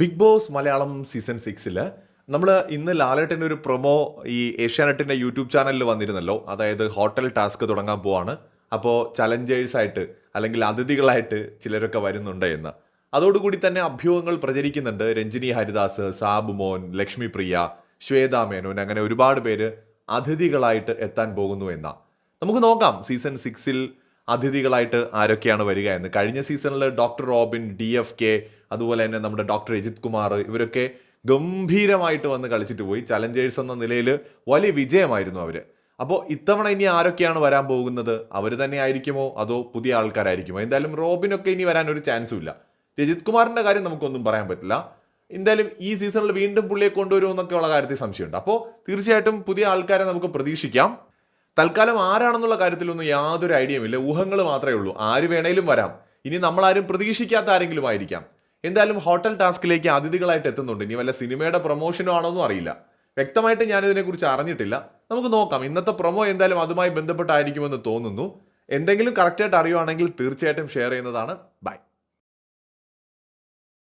Big boss Malayalam season സിക്സിൽ നമ്മൾ ഇന്ന് ലാലേട്ടന്റെ ഒരു പ്രൊമോ ഈ ഏഷ്യാനെറ്റിന്റെ യൂട്യൂബ് ചാനലിൽ വന്നിരുന്നല്ലോ. അതായത് ഹോട്ടൽ ടാസ്ക് തുടങ്ങാൻ പോവാണ്. അപ്പോൾ ചലഞ്ചേഴ്സായിട്ട് അല്ലെങ്കിൽ അതിഥികളായിട്ട് ചിലരൊക്കെ വരുന്നുണ്ട് എന്ന്. അതോടുകൂടി തന്നെ അഭ്യൂഹങ്ങൾ പ്രചരിക്കുന്നുണ്ട്. രഞ്ജിനി ഹരിദാസ് സാബു മോൻ ലക്ഷ്മി പ്രിയ ശ്വേത മേനോൻ അങ്ങനെ ഒരുപാട് പേര് അതിഥികളായിട്ട് എത്താൻ പോകുന്നു എന്ന. നമുക്ക് നോക്കാം സീസൺ സിക്സിൽ അതിഥികളായിട്ട് ആരൊക്കെയാണ് വരിക എന്ന്. കഴിഞ്ഞ സീസണിൽ doctor Robin D F K അതുപോലെ തന്നെ നമ്മുടെ ഡോക്ടർ രജിത് കുമാർ ഇവരൊക്കെ ഗംഭീരമായിട്ട് വന്ന് കളിച്ചിട്ട് പോയി. ചലഞ്ചേഴ്സ് എന്ന നിലയിൽ വലിയ വിജയമായിരുന്നു അവർ അപ്പോൾ ഇത്തവണ ഇനി ആരൊക്കെയാണ് വരാൻ പോകുന്നത്? അവർ തന്നെ ആയിരിക്കുമോ? അതോ പുതിയ ആൾക്കാരായിരിക്കുമോ? എന്തായാലും റോബിനൊക്കെ ഇനി വരാൻ ഒരു ചാൻസും ഇല്ല. രജിത് കുമാറിന്റെ കാര്യം നമുക്കൊന്നും പറയാൻ പറ്റില്ല. എന്തായാലും ഈ സീസണിൽ വീണ്ടും പുള്ളിയെ കൊണ്ടുവരുമോ എന്നൊക്കെയുള്ള കാര്യത്തിൽ സംശയമുണ്ട്. അപ്പോൾ തീർച്ചയായിട്ടും പുതിയ ആൾക്കാരെ നമുക്ക് പ്രതീക്ഷിക്കാം. തൽക്കാലം ആരാണെന്നുള്ള കാര്യത്തിലൊന്നും യാതൊരു ഐഡിയയും ഇല്ല. ഊഹങ്ങൾ മാത്രമേ ഉള്ളൂ. ആര് വേണേലും വരാം. ഇനി നമ്മളാരും പ്രതീക്ഷിക്കാത്ത ആരെങ്കിലും ആയിരിക്കാം. എന്തായാലും ഹോട്ടൽ ടാസ്കിലേക്ക് അതിഥികളായിട്ട് എത്തുന്നുണ്ട്. ഇനി വല്ല സിനിമയുടെ പ്രൊമോഷനോ ആണോന്നും അറിയില്ല. വ്യക്തമായിട്ട് ഞാനിതിനെക്കുറിച്ച് അറിഞ്ഞിട്ടില്ല. നമുക്ക് നോക്കാം. ഇന്നത്തെ പ്രൊമോ എന്തായാലും അതുമായി ബന്ധപ്പെട്ടായിരിക്കുമെന്ന് തോന്നുന്നു. എന്തെങ്കിലും കറക്റ്റായിട്ട് അറിയുവാണെങ്കിൽ തീർച്ചയായിട്ടും ഷെയർ ചെയ്യുന്നതാണ്.